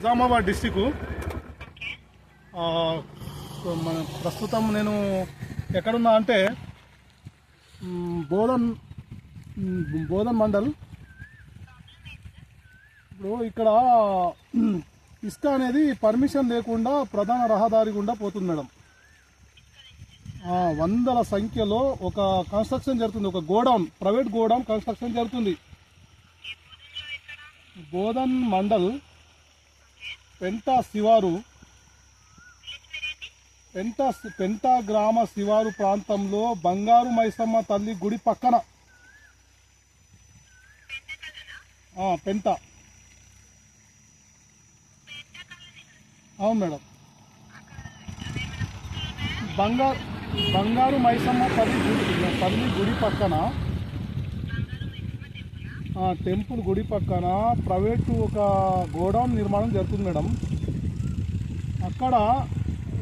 Nizamabad district మన ప్రస్తుతం నేను ఎక్కడున్నా అంటే బోధన్ బోధన్ మండల్. ఇప్పుడు ఇక్కడ ఇస్కా ఇసుక అనేది పర్మిషన్ లేకుండా ప్రధాన రహదారి గుండా పోతుంది మేడం. వందల సంఖ్యలో ఒక కన్స్ట్రక్షన్ జరుగుతుంది. ఒక గోడౌన్ ప్రైవేట్ గోడౌన్ కన్స్ట్రక్షన్ జరుగుతుంది. బోధన్ మండల్ పెంటా శివారు పెంటా పెంటా గ్రామ శివారు ప్రాంతంలో బంగారు మైసమ్మ తల్లి గుడి పక్కన. పెంట. అవును మేడం. బంగారు బంగారు మైసమ్మ తల్లి గుడి తల్లి గుడి పక్కన టెంపుల్ గుడి పక్కన ప్రైవేటు ఒక గోడౌన్ నిర్మాణం జరుగుతుంది మేడం. అక్కడ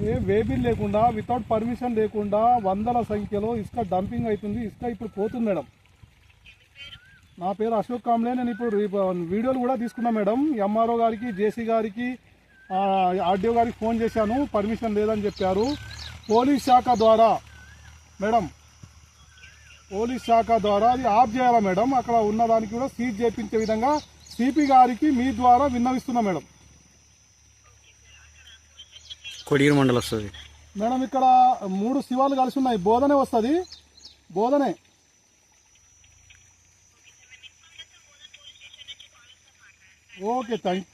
ఏ వేబిల్ లేకుండా వితౌట్ పర్మిషన్ లేకుండా వందల సంఖ్యలో ఇసుక డంపింగ్ అవుతుంది ఇసుక ఇప్పుడు పోతుంది మేడం. నా పేరు అశోక్ కాంబ్లే నేను ఇప్పుడు రీ- వీడియోలు కూడా తీసుకున్నా మేడం. ఎంఆర్ఓ గారికి జేసీ గారికి ఆర్డీఓ గారికి ఫోన్ చేశాను పర్మిషన్ లేదని చెప్పారు. పోలీస్ శాఖ ద్వారా మేడం పోలీస్ శాఖ ద్వారా అది ఆఫ్ చేయాలా మేడం? అక్కడ ఉన్నదానికి కూడా సీజ్ చేయించే విధంగా సిపి గారికి మీ ద్వారా విన్నవిస్తున్నా మేడం. కొడిగిరి మండలం వస్తుంది. మేడం ఇక్కడ మూడు శివాలు కలిసి ఉన్నాయి. బోధనే వస్తుంది. బోధనే. ఓకే థ్యాంక్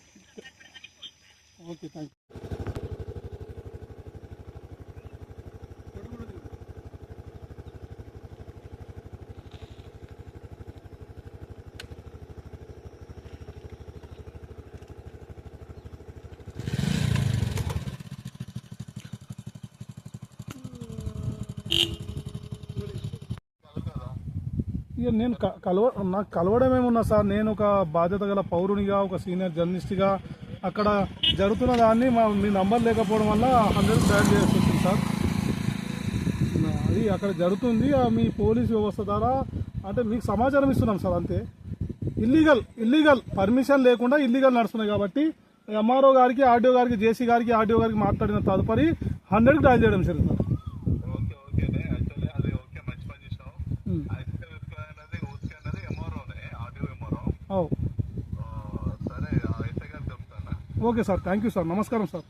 ఓకే థ్యాంక్ ఇక నేను కలవ నాకు కలవడం ఏమున్నా సార్ నేను ఒక బాధ్యత గల పౌరునిగా ఒక సీనియర్ జర్నలిస్ట్గా అక్కడ జరుగుతున్న దాన్ని మా మీ నంబర్ లేకపోవడం వల్ల హండ్రెడ్ డయల్ చేయాల్సి వచ్చింది సార్. అది అక్కడ జరుగుతుంది మీ పోలీస్ వ్యవస్థ ద్వారా అంటే మీకు సమాచారం ఇస్తున్నాం సార్ అంతే. ఇల్లీగల్ ఇల్లీగల్ పర్మిషన్ లేకుండా ఇల్లీగల్ నడుస్తున్నాయి కాబట్టి ఎంఆర్ఓ గారికి ఆర్డీఓ గారికి జేసీ గారికి ఆర్డీఓ గారికి మాట్లాడిన తదుపరి హండ్రెడ్కి డయల్ చేయడం సరే. సార్ ఓకే ఓకేనే యాక్చువల్లీ అది ఓకే మంచి పని చేసావు ఉమ్. ఐస్క్రీమ్ ఇస్క్రీమ్ అనేది ఊరికే అనేది ఎంఆర్ఓనే ఆడియో ఎంఆర్ఓ అవు సరే ఆ ఎస్ఐ గారు చెప్తాను okay sir thank you sir నమస్కారం సార్.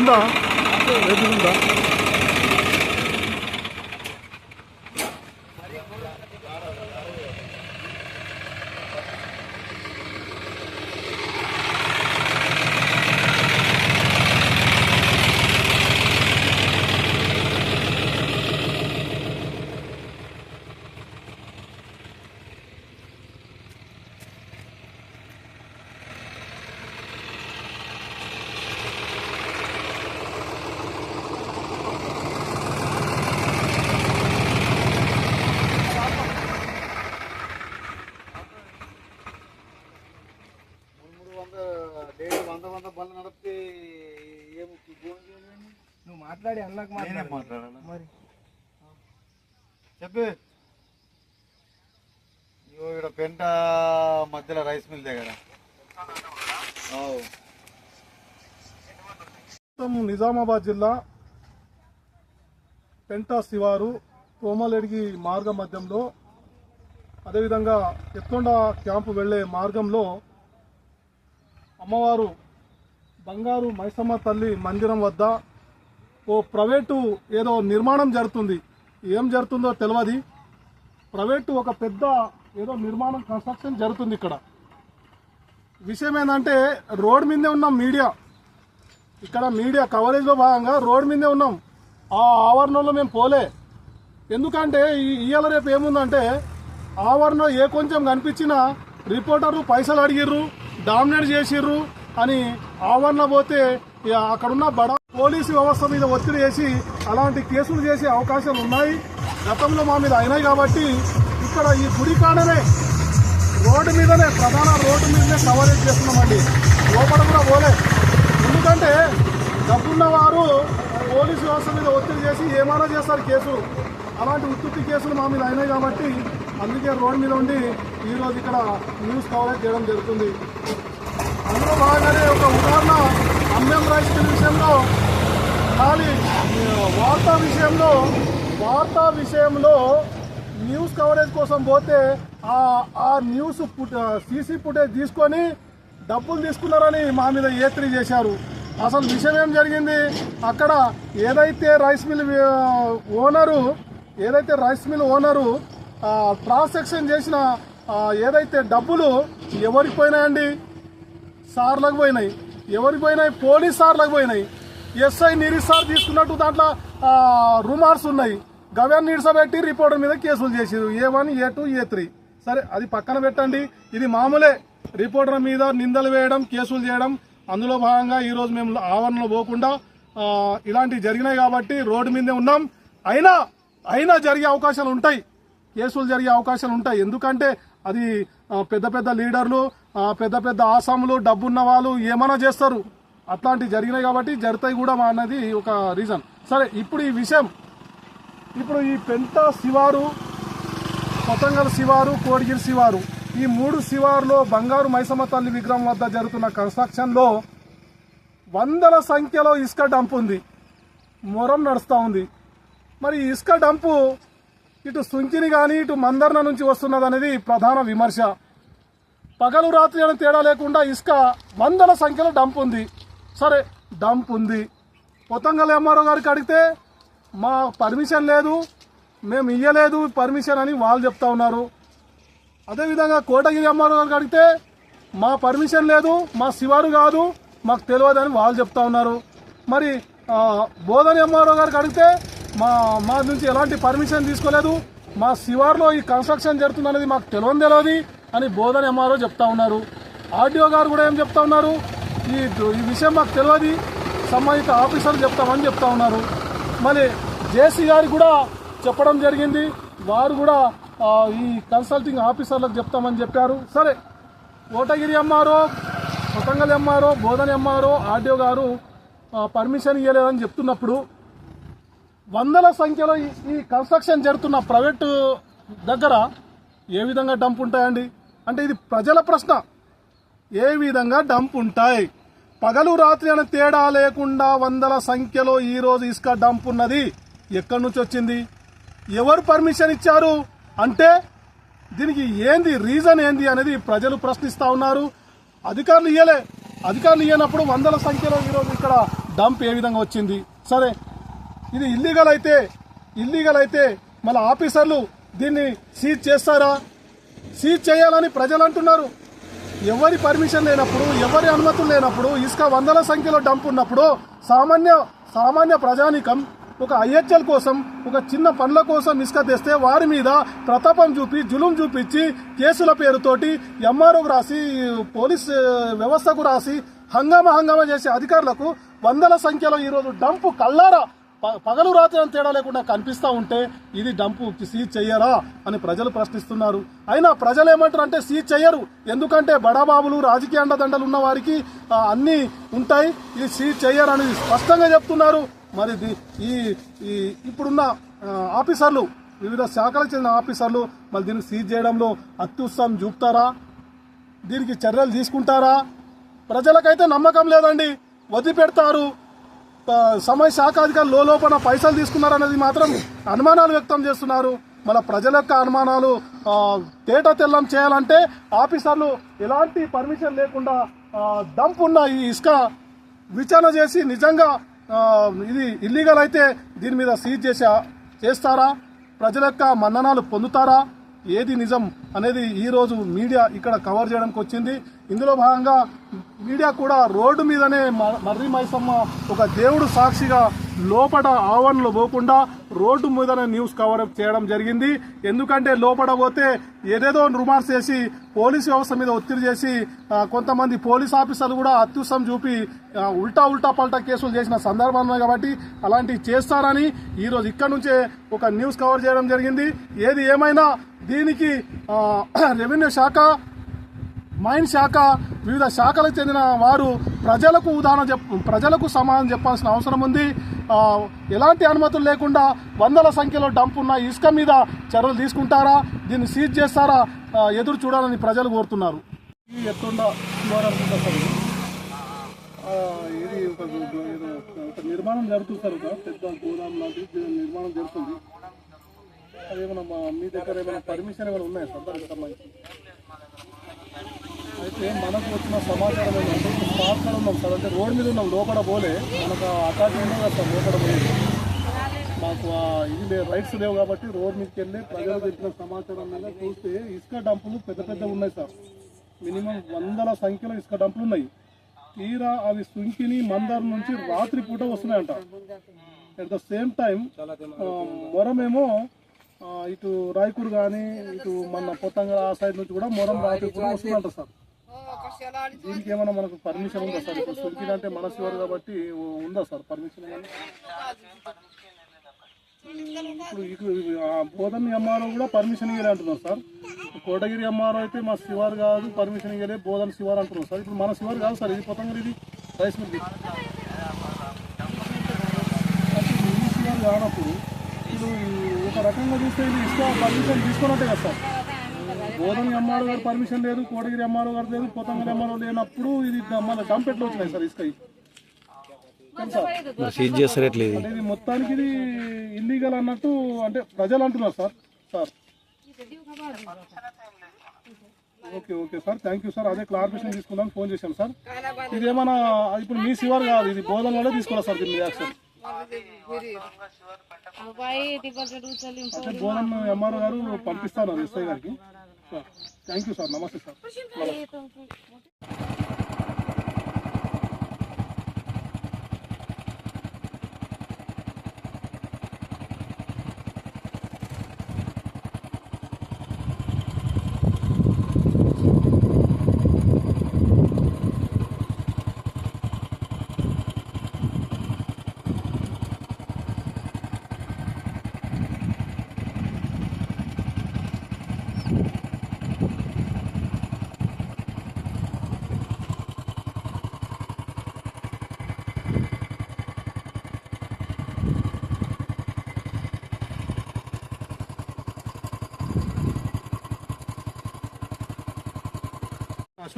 ఉందా రేపు ఉందా బండ్లు మాట్లాడి అన్నకు నేనేం మాట్లాడు మాట్లాడాలా? మరి. చెప్పు. ఇక్కడ పెంట మధ్యలో రైస్ మిల్ దగ్గర. నిజామాబాద్ జిల్లా పెంటా శివారు కోమలెడిగి మార్గ మధ్యంలో అదేవిధంగా ఎత్కొండ క్యాంపు వెళ్ళే మార్గంలో అమ్మవారు బంగారు మైసమ్మ తల్లి మందిరం వద్ద ఓ ప్రైవేటు ఏదో నిర్మాణం జరుగుతుంది. ఏం జరుగుతుందో తెలియదు ప్రైవేటు ఒక పెద్ద ఏదో నిర్మాణం కన్స్ట్రక్షన్ జరుగుతుంది ఇక్కడ. విషయం ఏంటంటే రోడ్ మీదే ఉన్నాం మీడియా. ఇక్కడ మీడియా కవరేజ్లో భాగంగా రోడ్ మీదే ఉన్నాం. ఆ ఆవరణలో మేము పోలే. ఎందుకంటే ఈ ఇవాళ రేపు ఏముందంటే ఆవరణలో ఏ కొంచెం కనిపించినా రిపోర్టర్లు పైసలు అడిగిర్రు డామినేట్ చేసిర్రు అని ఆవరణ పోతే ఇక అక్కడున్న బడా పోలీసు వ్యవస్థ మీద ఒత్తిడి చేసి అలాంటి కేసులు చేసే అవకాశాలు ఉన్నాయి. గతంలో మా మీద అయినాయి కాబట్టి ఇక్కడ ఈ గుడి కాడనే రోడ్డు మీదనే ప్రధాన రోడ్డు మీదనే కవరేజ్ చేస్తున్నామండి. లోపల కూడా పోలే. ఎందుకంటే డబ్బున్న వారు పోలీసు వ్యవస్థ మీద ఒత్తిడి చేసి ఏమైనా చేస్తారు కేసు. అలాంటి ఉత్పత్తి కేసులు మా మీద అయినాయి కాబట్టి అందుకే రోడ్డు మీద ఉండి ఈరోజు ఇక్కడ న్యూస్ కవరేజ్ చేయడం జరుగుతుంది. అందులో భాగంగానే ఒక ఉదాహరణ అమ్మం రైస్ మిల్ విషయంలో ఖాళీ వార్తా విషయంలో వార్తా విషయంలో న్యూస్ కవరేజ్ కోసం పోతే ఆ న్యూస్ సీసీ ఫుటేజ్ తీసుకొని డబ్బులు తీసుకున్నారని మా మీద ఏత్రి చేశారు. అసలు విషయం ఏం జరిగింది? అక్కడ ఏదైతే రైస్ మిల్ ఓనరు ఏదైతే రైస్ మిల్ ఓనరు ట్రాన్సాక్షన్ చేసిన ఏదైతే డబ్బులు ఎవరికి పోయినాయండి? సార్లకు పోయినాయి. ఎవరికి పోయినాయి? పోలీస్ సార్లకు పోయినాయి. ఎస్ఐ నిరీష్ సార్ తీసుకున్నట్టు దాంట్లో రూమర్స్ ఉన్నాయి. గవర్నర్ నిడిసబెట్టి రిపోర్టర్ మీద కేసులు చేసారు A one A two A three. సరే అది పక్కన పెట్టండి. ఇది మామూలే. రిపోర్టర్ మీద నిందలు వేయడం కేసులు చేయడం అందులో భాగంగా ఈరోజు మేము ఆవరణలో పోకుండా ఇలాంటివి జరిగినాయి కాబట్టి రోడ్డు మీదే ఉన్నాం. అయినా అయినా జరిగే అవకాశాలు ఉంటాయి. కేసులు జరిగే అవకాశాలు ఉంటాయి. ఎందుకంటే అది పెద్ద పెద్ద లీడర్లు పెద్ద పెద్ద ఆసాములు డబ్బున్న వాళ్ళు ఏమైనా చేస్తారు? అట్లాంటివి జరిగినాయి కాబట్టి జరుగుతాయి కూడా అన్నది ఒక రీజన్ సరే ఇప్పుడు ఈ విషయం. ఇప్పుడు ఈ పెంట శివారు కొత్తంగల్ శివారు కోడిగిరి శివారు ఈ మూడు శివారులో బంగారు మైసమ్మ తల్లి విగ్రహం వద్ద జరుగుతున్న కన్స్ట్రక్షన్లో వందల సంఖ్యలో ఇసుక డంప్ ఉంది. మొరం నడుస్తూ ఉంది. మరి ఈ ఇసుక డంపు ఇటు సుంకిని కానీ ఇటు మందర్న నుంచి వస్తున్నది అనేది ప్రధాన విమర్శ. పగలు రాత్రి అని తేడా లేకుండా ఇసుక వందల సంఖ్యలో డంప్ ఉంది. సరే డంప్ ఉంది. పొత్తంగల్ ఎంఆర్ఓ గారికి అడిగితే మా పర్మిషన్ లేదు మేము ఇయ్యలేదు పర్మిషన్ అని వాళ్ళు చెప్తా ఉన్నారు. అదేవిధంగా కోటగిరి ఎంఆర్ఓ గారికి అడిగితే మా పర్మిషన్ లేదు మా శివారు కాదు మాకు తెలియదు అని వాళ్ళు చెప్తా ఉన్నారు. మరి బోధన ఎంఆర్ఓ గారికి అడిగితే మా మా నుంచి ఎలాంటి పర్మిషన్ తీసుకోలేదు. మా శివార్లో ఈ కన్స్ట్రక్షన్ జరుగుతుందనేది మాకు తెలియని తెలియదు అని బోధన ఎంఆర్ఓ చెప్తా ఉన్నారు. ఆర్డీఓ గారు కూడా ఏం చెప్తా ఉన్నారు? ఈ ఈ విషయం మాకు తెలియదు. సంబంధిత ఆఫీసర్లు చెప్తామని చెప్తా ఉన్నారు. మరి జేసీ గారు కూడా చెప్పడం జరిగింది. వారు కూడా ఈ కన్సల్టింగ్ ఆఫీసర్లకు చెప్తామని చెప్పారు. సరే Kotagiri MRO Kothangal MRO Bodhan MRO RDO గారు పర్మిషన్ ఇవ్వలేదని చెప్తున్నప్పుడు వందల సంఖ్యలో ఈ- ఈ కన్స్ట్రక్షన్ జరుగుతున్న ప్రైవేటు దగ్గర ఏ విధంగా డంప్ ఉంటాయండి? అంటే ఇది ప్రజల ప్రశ్న. ఏ విధంగా డంప్ ఉంటాయి? పగలు రాత్రి అనే తేడా లేకుండా వందల సంఖ్యలో ఈరోజు ఇసుక డంప్ ఉన్నది. ఎక్కడి నుంచి వచ్చింది? ఎవరు పర్మిషన్ ఇచ్చారు? అంటే దీనికి ఏంది రీజన్ ఏంది అనేది ప్రజలు ప్రశ్నిస్తూ ఉన్నారు. అధికారులు ఇయ్యలే. అధికారులు ఇయ్యనప్పుడు వందల సంఖ్యలో ఈరోజు ఇక్కడ డంప్ ఏ విధంగా వచ్చింది? సరే ఇది ఇల్లీగల్ అయితే ఇల్లీగల్ అయితే మళ్ళీ ఆఫీసర్లు దీన్ని సీజ్ చేస్తారా? సీజ్ చేయాలని ప్రజలు అంటున్నారు. ఎవరి పర్మిషన్ లేనప్పుడు ఎవరి అనుమతులు లేనప్పుడు ఇసుక వందల సంఖ్యలో డంప్ ఉన్నప్పుడు సామాన్య సామాన్య ప్రజానికం ఒక ఐహెచ్ఎల్ కోసం ఒక చిన్న పనుల కోసం ఇసుక తెస్తే వారి మీద ప్రతాపం చూపి జులుం చూపించి కేసుల పేరుతోటి ఎంఆర్ఓకు రాసి పోలీస్ వ్యవస్థకు రాసి హంగామా హంగామా చేసే అధికారులకు వందల సంఖ్యలో ఈరోజు డంపు కల్లారా పగలు రాత్రి అని తేడా లేకుండా కనిపిస్తూ ఉంటే ఇది డంపు సీజ్ చెయ్యరా అని ప్రజలు ప్రశ్నిస్తున్నారు. అయినా ప్రజలు ఏమంటారు అంటే సీజ్ చెయ్యరు. ఎందుకంటే బడాబాబులు రాజకీయ అండదండలు ఉన్న వారికి అన్నీ ఉంటాయి. ఇది సీజ్ చెయ్యరు అని స్పష్టంగా చెప్తున్నారు. మరి ఈ ఈ ఇప్పుడున్న ఆఫీసర్లు వివిధ శాఖలకు చెందిన ఆఫీసర్లు మరి దీన్ని సీజ్ చేయడంలో అత్యుత్సాహం చూపుతారా? దీనికి చర్యలు తీసుకుంటారా? ప్రజలకైతే నమ్మకం లేదండి. వదిలిపెడతారు. సమయ శాఖ అధికారులు లోపల పైసలు తీసుకున్నారనేది మాత్రం అనుమానాలు వ్యక్తం చేస్తున్నారు. మన ప్రజల యొక్క అనుమానాలు తేట తెల్లం చేయాలంటే ఆఫీసర్లు ఎలాంటి పర్మిషన్ లేకుండా ఆ, డంప్ ఉన్న ఈ ఇసుక విచారణ చేసి నిజంగా ఇది ఇల్లీగల్ అయితే దీని మీద సీజ్ చేసే చేస్తారా? ప్రజల యొక్క మన్ననాలు పొందుతారా? ఏది నిజం అనేది ఈరోజు మీడియా ఇక్కడ కవర్ చేయడానికి వచ్చింది. ఇందులో భాగంగా మీడియా కూడా రోడ్డు మీదనే మర్రి మైసమ్మ ఒక దేవుడు సాక్షిగా లోపల ఆవరణలో పోకుండా రోడ్డు మీదనే న్యూస్ కవర్ చేయడం జరిగింది. ఎందుకంటే లోపల పోతే ఏదేదో రుమార్స్ చేసి పోలీస్ వ్యవస్థ మీద ఒత్తిడి చేసి కొంతమంది పోలీస్ ఆఫీసర్లు కూడా అత్యుత్సం చూపి ఉల్టా ఉల్టా పల్టా కేసులు చేసిన సందర్భాలు ఉన్నాయి కాబట్టి అలాంటివి చేస్తారని ఈరోజు ఇక్కడ నుంచే ఒక న్యూస్ కవర్ చేయడం జరిగింది. ఏది ఏమైనా దీనికి రెవెన్యూ శాఖ మైన్ శాఖ వివిధ శాఖలకు చెందిన వారు ప్రజలకు ఉదాహరణ చెప్ ప్రజలకు సమాధానం చెప్పాల్సిన అవసరం ఉంది. ఎలాంటి అనుమతులు లేకుండా వందల సంఖ్యలో డంప్ ఉన్న ఇసుక మీద చర్యలు తీసుకుంటారా? దీన్ని సీజ్ చేస్తారా? ఎదురు చూడాలని ప్రజలు కోరుతున్నారు. ఎత్తుండ ఇది. ఒక ఒక నిర్మాణం జరుగుతుంది సార్. ఒక పెద్ద గోదాం లాంటిది నిర్మాణం జరుగుతుంది. అదేమన్నా మీ దగ్గర ఏమైనా పర్మిషన్ ఏమైనా ఉన్నాయా సార్? దానికి సంబంధించి. అయితే మనకు వచ్చిన సమాచారం ఏంటంటే ఇప్పుడు ఉన్నాం సార్. అంటే రోడ్ మీద ఉన్నాం లోపల పోలే. మనకు అటాచ్ ఉన్నాం కదా సార్ లోపల పోయి మాకు ఇది రైట్స్ లేవు కాబట్టి రోడ్ మీదకి వెళ్ళి ప్రజలు చెప్పిన సమాచారం మీద చూస్తే ఇసుక డంపులు పెద్ద పెద్ద ఉన్నాయి సార్. మినిమం వందల సంఖ్యలో ఇసుక డంపులు ఉన్నాయి. తీరా అవి సుంకిని మందర్ నుంచి రాత్రి పూట వస్తున్నాయంట అట్ ద సేమ్ టైం మొరమేమో ఇటు రాయకూర్ కానీ ఇటు మన పొత్తంగా ఆ సైడ్ నుంచి కూడా మొరం రాత్రి పూట వస్తుందంట సార్. దీనికి ఏమైనా మనకు పర్మిషన్ ఉందా సార్? ఇప్పుడు సుంకిని అంటే మన శివారు కాబట్టి ఉందా సార్ పర్మిషన్ ఇప్పుడు ఇటు ఆ బోధన్ ఎంఆర్ఓ కూడా పర్మిషన్ ఇవ్వలే అంటున్నారు సార్. కోటగిరి ఎంఆర్ఓ అయితే మా శివారు కాదు పర్మిషన్ ఇయ్యలే బోధన్ శివారు అంటున్నారు సార్. ఇప్పుడు మన శివారు కాదు సార్ ఇది పొత్తంగా ఇది రైస్ మిల్ కానప్పుడు ఇప్పుడు ఒక రకంగా చూస్తే ఇది ఇసుక పర్మిషన్ తీసుకున్నట్టే కదా సార్. బోధన్ ఎంఆర్ఓ గారు పర్మిషన్ లేదు కోటగిరి ఎంఆర్ఓ గారు లేదు పొత్తంగ ఎంఆర్ఓ లేనప్పుడు ఇది మన డంప్ ఎట్లా వచ్చినాయి సార్ ఇసుక ఎట్లా ఇది. మొత్తానికి ఇది ఇల్లీగల్ అన్నట్టు అంటే ప్రజలు అంటున్నారు sir sir. Okay okay sir thank you sir. అదే క్లారిఫికేషన్ తీసుకుందాం ఫోన్ చేశాను సార్. ఇది ఏమైనా ఇప్పుడు మీ శివారు కాదు ఇది బోధన వల్లే తీసుకోవాలి సార్ దీని యాక్షన్. బోధన్ ఎంఆర్ఓ గారు పంపిస్తాను ఎస్ఐ గారికి. థ్యాంక్ యూ సార్ నమస్తే sir.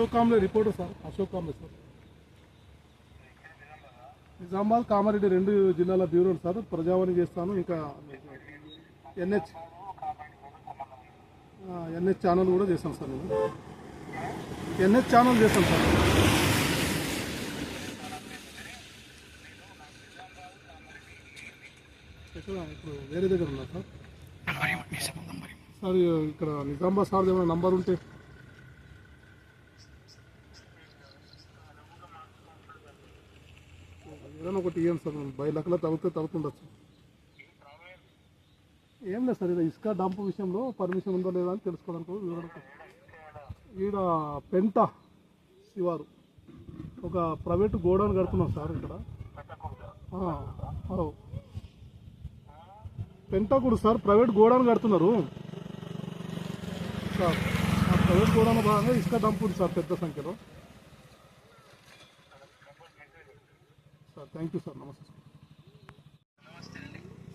Ashok Kamble reporter sir. Ashok Kamble sir. Nizamabad Kamareddy రెండు జిల్లాల బ్యూరో సార్. ప్రజావాణి చేస్తాను. ఇంకా ఎన్హెచ్ ఎన్హెచ్ ఛానల్ కూడా చేస్తాను సార్ నేను. ఎన్హెచ్ ఛానల్ చేస్తాను సార్. ఎక్కడ? ఇప్పుడు వేరే దగ్గర ఉన్నా సార్. సార్ ఇక్కడ నిజామాబాద్ సార్ ఏమైనా నంబర్ ఉంటే ఒకటి సార్ బై లక్షల తగ్గితే తగ్గుతుండొచ్చు ఏం లేదు సార్ ఇలా ఇసుక డంప్ విషయంలో పర్మిషన్ ఉందో లేదా అని తెలుసుకోవడానికి వివరణ ఈడ పెంట శివారు. ఒక ప్రైవేట్ గోడౌన్ కడుతున్నాం సార్ ఇక్కడ. పెంటకుడు సార్ ప్రైవేట్ గోడౌన్ కడుతున్నారు. సార్ ఆ ప్రైవేట్ గోడౌన్ భాగంగా ఇసుక డంప్ ఉంది సార్ పెద్ద సంఖ్యలో. థ్యాంక్ యూ సార్ నమస్తే సార్.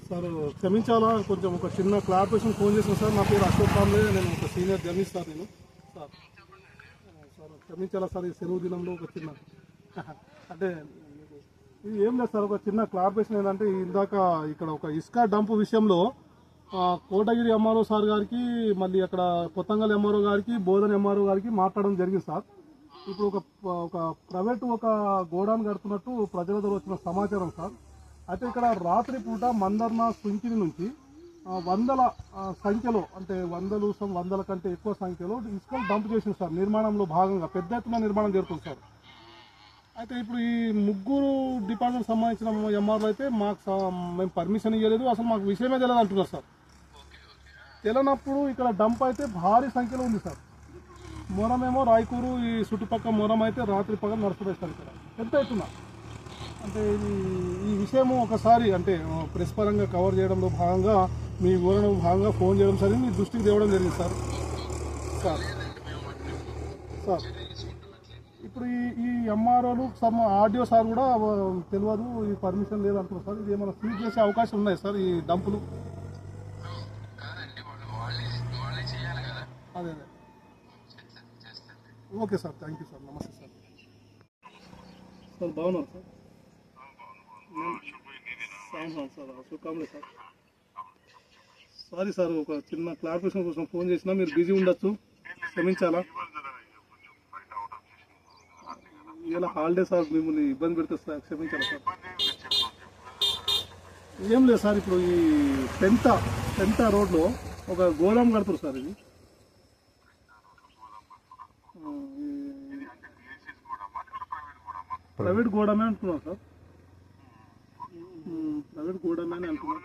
సార్ క్షమించాలా? కొంచెం ఒక చిన్న క్లారిఫికేషన్ ఫోన్ చేసిన సార్ నా పేరు అశోక్ కాంబ్లే నేను ఒక సీనియర్ జర్నలిస్ట్ సార్ నేను. సార్ సార్ క్షమించాలా సార్ ఈ సెలవు దినంలో ఒక చిన్న అంటే ఇది ఏం లేదు సార్ ఒక చిన్న క్లారిఫికేషన్ ఏంటంటే ఇందాక ఇక్కడ ఒక ఇసుక డంప్ విషయంలో కోటగిరి ఎంఆర్ఓ సార్ గారికి మళ్ళీ అక్కడ కొత్తంగల్ ఎంఆర్ఓ గారికి బోధన ఎంఆర్ఓ గారికి మాట్లాడడం జరిగింది సార్. ఇప్పుడు ఒక ఒక ప్రైవేట్ ఒక గోడౌన్ కడుతున్నట్టు ప్రజల ద్వారా వచ్చిన సమాచారం సార్. అయితే ఇక్కడ రాత్రి పూట మందర్న సుంకిని నుంచి వందల సంఖ్యలో అంటే వందలు సం- వందల కంటే ఎక్కువ సంఖ్యలో ఇసుకలు డంప్ చేసింది సార్. నిర్మాణంలో భాగంగా పెద్ద ఎత్తున నిర్మాణం జరుగుతుంది సార్. అయితే ఇప్పుడు ఈ ముగ్గురు డిపార్ట్మెంట్ సంబంధించిన ఎంఆర్లు అయితే మాకు మేము పర్మిషన్ ఇవ్వలేదు అసలు మాకు విషయమే తెలియదు అంటున్నారు సార్. తెలియనప్పుడు ఇక్కడ డంప్ అయితే భారీ సంఖ్యలో ఉంది సార్. మొరమేమో రాయకూరు ఈ చుట్టుపక్కల మొరం అయితే రాత్రి పగలు సార్ ఇక్కడ. ఎంత అవుతున్నా అంటే ఇది ఈ విషయము ఒకసారి అంటే ప్రెస్ పరంగా కవర్ చేయడంలో భాగంగా మీ వివరణ భాగంగా ఫోన్ చేయడం సరే మీ దృష్టికి తేవడం జరిగింది సార్. సార్. సార్. ఇప్పుడు ఈ ఈ ఎంఆర్ఓలు సమ్ ఆడియో సార్ కూడా తెలియదు ఈ పర్మిషన్ లేదు అంటున్నారు సార్. ఇది ఏమైనా సీజ్ చేసే అవకాశం ఉన్నాయి సార్ ఈ డంపులు? అదే అదే. Okay sir thank you sir నమస్తే సార్. సార్ బాగున్నారు సార్? అవును sir sir sir. Sorry sir ఒక చిన్న క్లారిఫికేషన్ కోసం ఫోన్ చేసినా మీరు బిజీ ఉండొచ్చు క్షమించాలా? ఇలా హాలిడే సార్ మిమ్మల్ని ఇబ్బంది పెడితే సార్ క్షమించాలా సార్? ఏం లేదు సార్ ఇప్పుడు ఈ పెంట పెంట రోడ్లో ఒక గోదాం కడుతున్నారు సార్ ఇది ఆ, ఈ ప్రైవేట్ గోడమే అంటున్నాం సార్. ప్రైవేట్ గోడమే అంటున్నాం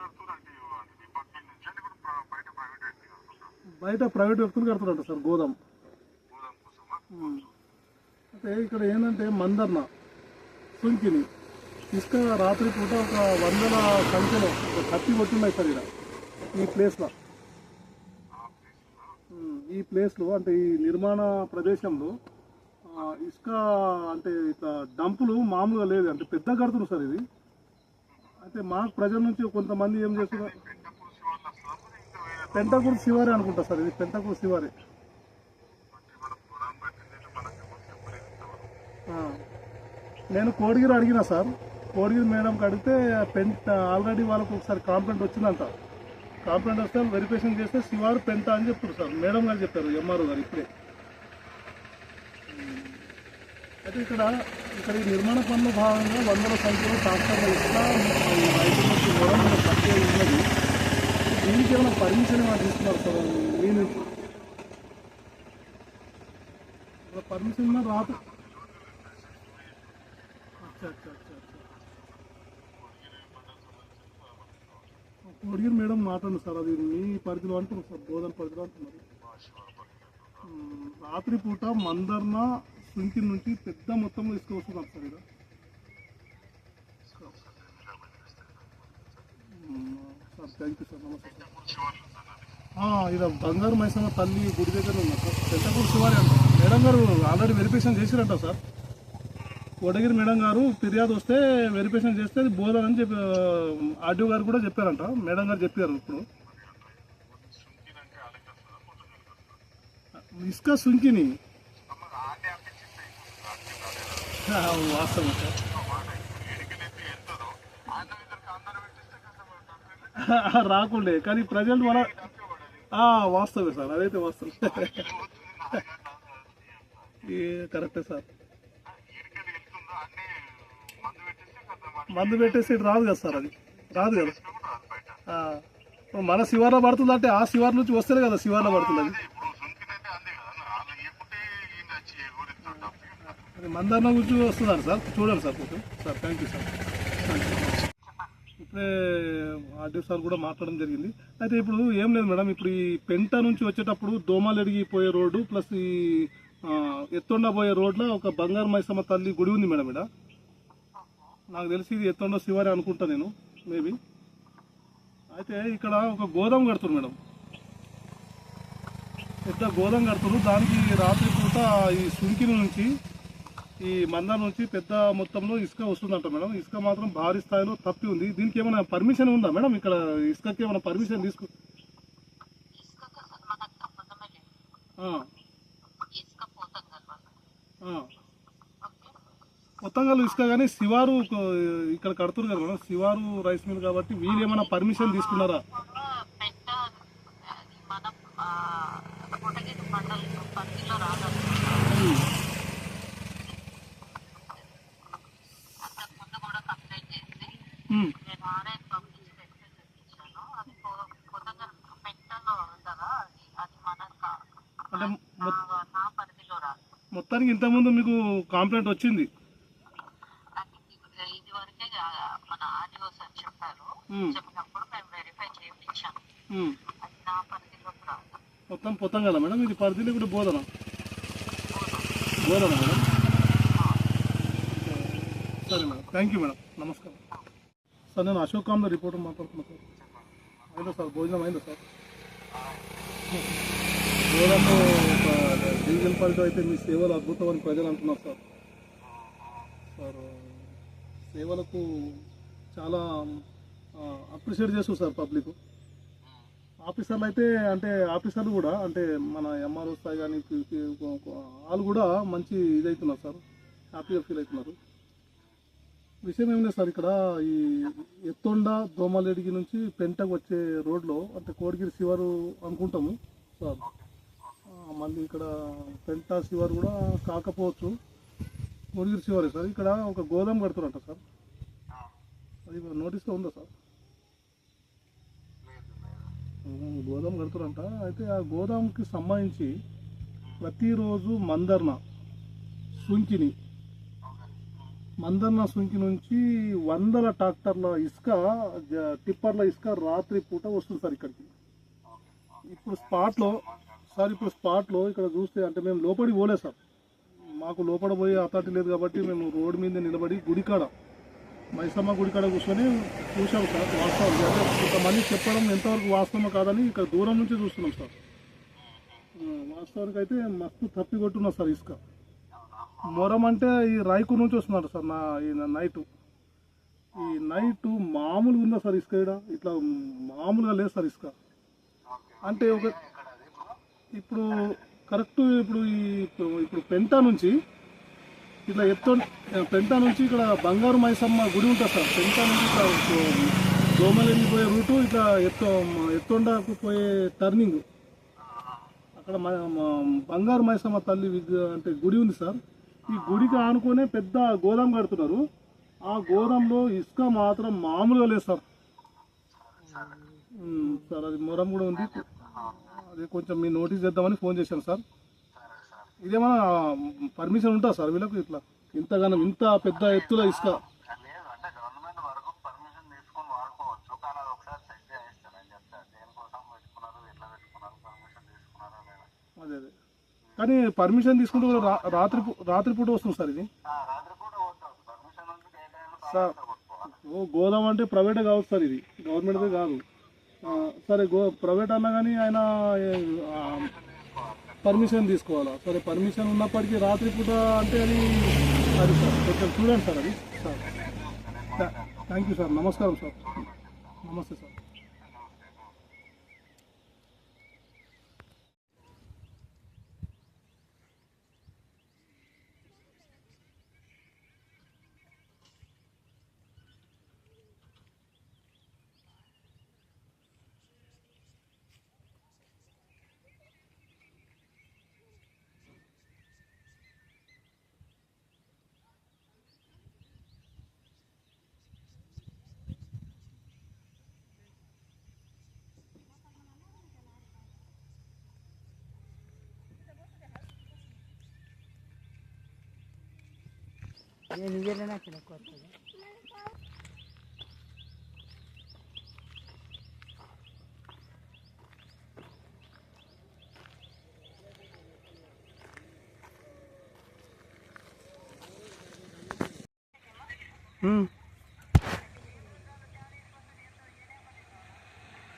బయట ప్రైవేట్ వ్యక్తులు కడుతున్నారంట సార్ గోదాం. అయితే ఇక్కడ ఏంటంటే మందర్న సుంకిని ఇసుక రాత్రి పూట ఒక వందల సంఖ్యలో ఒక కత్తి కొట్టున్నాయి సార్ ఇక్కడ ఈ ప్లేస్లో. ఈ ప్లేస్లో అంటే ఈ నిర్మాణ ప్రదేశంలో ఇసుక అంటే ఇట్లా డంపులు మామూలుగా లేదు. అంటే పెద్ద కడుతున్నారు సార్ ఇది. అయితే మాకు ప్రజల నుంచి కొంతమంది ఏం చేస్తున్నారు? పెంటకూరు శివారి అనుకుంటా సార్. ఇది పెంటకూరు శివారి. నేను కోడిగిరి అడిగిన సార్. కోడిగిరి మేడంకి అడిగితే పెంట ఆల్రెడీ వాళ్ళకు ఒకసారి కాంప్లైంట్ వచ్చిందంట. కాంప్లైంట్ వస్తే వెరిఫికేషన్ చేస్తే శివారు పెంట అని చెప్తారు సార్. మేడం గారు చెప్పారు ఎంఆర్ఓ గారు ఇప్పుడే. అయితే ఇక్కడ ఇక్కడ ఈ నిర్మాణ పనుల భాగంగా వందల సంఖ్యలో ట్రాక్టర్లు ఇట్లా ఈ రైతు నుంచి ఉన్నది. దీనికి ఏమైనా పర్మిషన్ ఏమైనా తీసుకున్నారు సార్? నేను పర్మిషన్ ఉన్నా రాదు అచ్చా అచ్చా అచ్చా కోడిగిరి మేడం మాట్లాడు సార్ అది మీ పరిధిలో అంటున్నారు సార్ బోధన పరిధిలో అంటున్నారు. రాత్రి పూట మందర్న సుంకి నుంచి పెద్ద మొత్తంలో తీసుకొస్తున్నారు సార్ ఇక్కడ సార్ థ్యాంక్ యూ సార్ నమస్తే సార్. ఆ, బంగారు మైసమ్మ తల్లి గుడి దగ్గర ఉన్నా సార్? పెద్దపూర్ శివారి అంట. మేడం గారు ఆల్రెడీ వెరిఫికేషన్ చేసిరంట సార్. కోటగిరి మేడం గారు ఫిర్యాదు వస్తే వెరిఫికేషన్ చేస్తే అది బోధనని చెప్పి ఆర్డీఓ గారు కూడా చెప్పారంట. మేడం గారు చెప్పారు ఇప్పుడు. ఇసుక సుంకిని వాస్తవం. సార్ రాకుండే కానీ ప్రజెంట్ మన ఆ, వాస్తవే సార్ అదైతే వాస్తవం. ఏ కరెక్టే సార్. మందు పెట్టేసి రాదు కదా సార్ అది. రాదు కదా. మన శివార్లో పడుతుంది అంటే ఆ శివార్ నుంచి వస్తేనే కదా శివార్లో పడుతుంది అది. అది మందన్న గురించి వస్తున్నారు సార్. చూడండి సార్ కొంచెం. Sir thank you sir. ఇప్పుడే ఆర్డీఓ సార్ కూడా మాట్లాడడం జరిగింది. అయితే ఇప్పుడు ఏం లేదు మేడం ఇప్పుడు ఈ పెంట నుంచి వచ్చేటప్పుడు దోమలు ఎరిగిపోయే రోడ్డు ప్లస్ ఈ ఎత్తుండ పోయే రోడ్లో ఒక బంగారు మైసమ్మ తల్లి గుడి ఉంది మేడం ఇక్కడ. నాకు తెలిసి ఇది ఎత్తుండ శివారి అనుకుంటా నేను మేబీ అయితే ఇక్కడ ఒక గోదాం కడుతున్నారు మేడం. పెద్ద గోదాం కడుతున్నారు. దానికి రాత్రి పూట ఈ సుంకిని నుంచి ఈ మంద నుంచి పెద్ద మొత్తంలో ఇసుక వస్తుందంట మేడం. ఇసుక మాత్రం భారీ స్థాయిలో తప్పి ఉంది. దీనికి ఏమైనా పర్మిషన్ ఉందా మేడం? ఇక్కడ ఇసుకకి ఏమైనా పర్మిషన్ తీసుకు కొత్తగాలు ఇసుక కానీ శివారు ఇక్కడ కడుతున్నారు కదా మేడం. శివారు రైస్ మిల్ కాబట్టి వీళ్ళు ఏమైనా పర్మిషన్ తీసుకున్నారా? మండలం పరిధిలో రాదు అంతకు ముందు కూడా కంప్లైంట్ చేసి ఉమ్, నేను ఆన్లైన్ పంపించి తెప్పించాను. అది పెట్టలో అది అది మన నా- పరిధిలో రాదు. మొత్తానికి ఇంతకుముందు మీకు కంప్లైంట్ వచ్చింది? ఇది వరకే మన ఆడియో సార్ చెప్పారు. చెప్పినప్పుడు మేము వెరిఫై చేయించాం. అది నా పరిధిలోకి రాదు. మొత్తం పొత్తం కదా మేడం? ఇది పరిధిలో ఇప్పుడు బోధన? బోధన? మేడం? సరే మేడం. Thank you madam. నమస్కారం. సార్ నేను అశోక్ కామ్లో రిపోర్టర్ మాట్లాడుతున్నా సార్. అయిందా సార్? భోజనం అయిందా సార్? ఒక డీజిల్ పరిధిలో అయితే మీ సేవలు అద్భుతం అని ప్రజలు అంటున్నారు సార్. సార్ సేవలకు చాలా అప్రిషియేట్ చేస్తారు సార్ పబ్లిక్. ఆఫీసర్లు అయితే అంటే ఆఫీసర్లు కూడా అంటే మన ఎంఆర్ఓ స్థాయి కానీ వాళ్ళు కూడా మంచి ఇదవుతున్నారు సార్. హ్యాపీగా ఫీల్ అవుతున్నారు. విషయం ఏం లేదు సార్ ఇక్కడ ఈ ఎత్తొండ దోమలేడిగి నుంచి పెంటకు వచ్చే రోడ్లో అంటే కోడిగిరి శివారు అనుకుంటాము సార్. మళ్ళీ ఇక్కడ పెంట శివారు కూడా కాకపోవచ్చు. కోడిగిరి శివారే సార్. ఇక్కడ ఒక గోదాం కడుతున్నారంట సార్. అది నోటీస్లో ఉందా సార్? గోదాం కడుతురంట. అయితే ఆ గోదాంకి సంబంధించి ప్రతిరోజు మందర్న సుంకిని మందర్న సుంకి నుంచి వందల ట్రాక్టర్ల ఇసుక టిప్పర్ల ఇసుక రాత్రి పూట వస్తుంది సార్ ఇక్కడికి. ఇప్పుడు స్పాట్లో సార్ ఇప్పుడు స్పాట్లో ఇక్కడ చూస్తే అంటే మేము లోపడి పోలే సార్. మాకు లోపల పోయే అథారిటీ లేదు కాబట్టి మేము రోడ్డు మీద నిలబడి గుడికాడ మైసమ్మ గుడికాడ కూర్చొని చూసాం సార్ వాస్తవం. అంటే కొంతమంది చెప్పడం ఎంతవరకు వాస్తవమో కాదని ఇక్కడ దూరం నుంచి చూస్తున్నాం సార్. వాస్తవానికి అయితే మస్తు తప్పి కొట్టున్నారు సార్ ఇసుక. మొరం అంటే ఈ రైకు నుంచి వస్తున్నారు సార్ నా ఈ నైట్. ఈ నైట్ మామూలుగా ఉందా సార్ ఇసుక ఇక్కడ ఇట్లా మామూలుగా లేదు సార్ ఇసుక. అంటే ఒక ఇప్పుడు కరెక్ట్ ఇప్పుడు ఈ ఇప్పుడు పెంటా నుంచి ఇట్లా ఎత్తు పెంటా నుంచి ఇక్కడ బంగారు మైసమ్మ గుడి ఉంటుంది సార్. పెంటా నుంచి ఇట్లా దోమలెల్లి పోయే రూటు ఇట్లా ఎత్తు ఎత్తుండకు పోయే టర్నింగ్. అక్కడ బంగారు మైసమ్మ తల్లి అంటే గుడి ఉంది సార్. ఈ గుడికి ఆనుకునే పెద్ద గోదాం కడుతున్నారు. ఆ గోదాంలో ఇసుక మాత్రం మామూలుగా లేదు సార్. సార్ అది మొరం కూడా ఉంది. అది కొంచెం మీ నోటీస్ చేద్దామని ఫోన్ చేశాను సార్. ఇదేమన్నా పర్మిషన్ ఉంటుందా సార్ వీళ్ళకు ఇట్లా? ఇంతగానం ఇంత పెద్ద ఎత్తుల ఇసుక. అదే అదే. కానీ పర్మిషన్ తీసుకుంటే కూడా రాత్రి పూ- రాత్రి పూట వస్తుంది సార్ ఇది. సార్ గోదాం అంటే ప్రైవేటే కావచ్చు సార్ ఇది. గవర్నమెంట్దే కాదు. సరే గో ప్రైవేట్ అన్నా కానీ ఆయన పర్మిషన్ తీసుకోవాలా? సరే పర్మిషన్ ఉన్నప్పటికీ రాత్రి పూట అంటే అది అది సార్ కొంచెం చూడండి సార్ అది. సార్. Thank you sir. నమస్కారం సార్. నమస్తే సార్. ನೀರೆಲ್ಲ ಕೆಳಕೋಗ್ತದೆ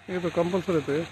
இப்போ கம்பல்சரி இருக்குது